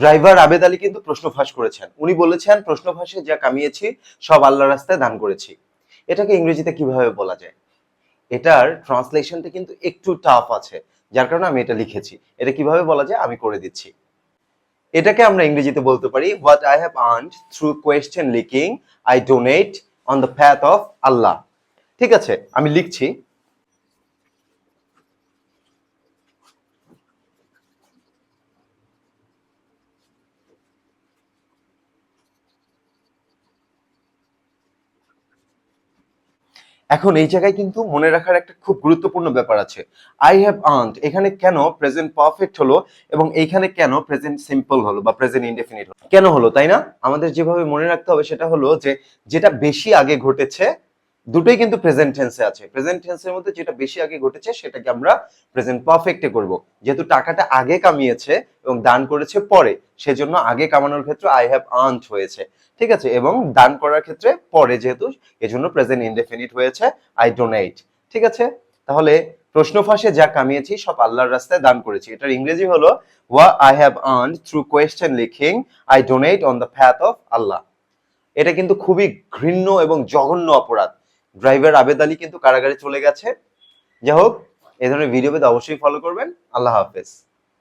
Driver আবেদ আলী কিন্তু প্রশ্ন ফাঁস করেছেন। উনি বলেছেন প্রশ্ন ফাঁসে যা কামিয়েছি, সব আল্লাহ রাস্তায় দান করেছি। এটাকে ইংরেজিতে কীভাবে বলা যায়? এটার ট্রান্সলেশনটা কিন্তু একটু টাফ আছে, যার কারণে আমি এটা লিখেছি। এটা কীভাবে বলা যায়, আমি করে দিচ্ছি। এটাকে আমরা ইংরেজিতে বলতে পারি what I have earned through question liking I donate on the path of Allah ঠিক আছে, আমি লিখছি। এখন এই জায়গায় কিন্তু মনে রাখার একটা খুব গুরুত্বপূর্ণ ব্যাপার আছে। আই হ্যাভ আর্নড এখানে কেন প্রেজেন্ট পারফেক্ট হলো এবং এইখানে কেন প্রেজেন্ট সিম্পল হলো বা প্রেজেন্ট ইনডেফিনিট হলো? কেন হলো, তাই না? আমাদের যেভাবে মনে রাখতে হবে সেটা হলো যে, যেটা বেশি আগে ঘটেছে দুটোই কিন্তু প্রেজেন্ট টেন্সে আছে। প্রেজেন্ট টেন্সের মধ্যে যেটা বেশি আগে ঘটেছে, সেটাকে আমরা প্রেজেন্ট পারফেক্টে করব। যেহেতু টাকাটা আগে কামিয়েছে এবং দান করেছে পরে, সেজন্য আগে কামানোর ক্ষেত্রে আই হ্যাভ আর্নড হয়েছে। ঠিক আছে? এবং দান করার ক্ষেত্রে পরে যেহেতু, এজন্য প্রেজেন্ট ইনডেফিনিট হয়েছে আই ডোনেট ঠিক আছে? তাহলে প্রশ্ন ফাঁসে যা কামিয়েছি, সব আল্লাহর রাস্তায় দান করেছি। এটার ইংরেজি হলো what I have earned through question liking I donate on the path of Allah এটা কিন্তু খুবই ঘৃণ্য এবং জঘন্য অপরাধ। ড্রাইভার আবেদ আলী কিন্তু কারাগারে চলে গেছে। যাই হোক এই ধরনের ভিডিও পেতে অবশ্যই ফলো করবেন। আল্লাহ হাফেজ।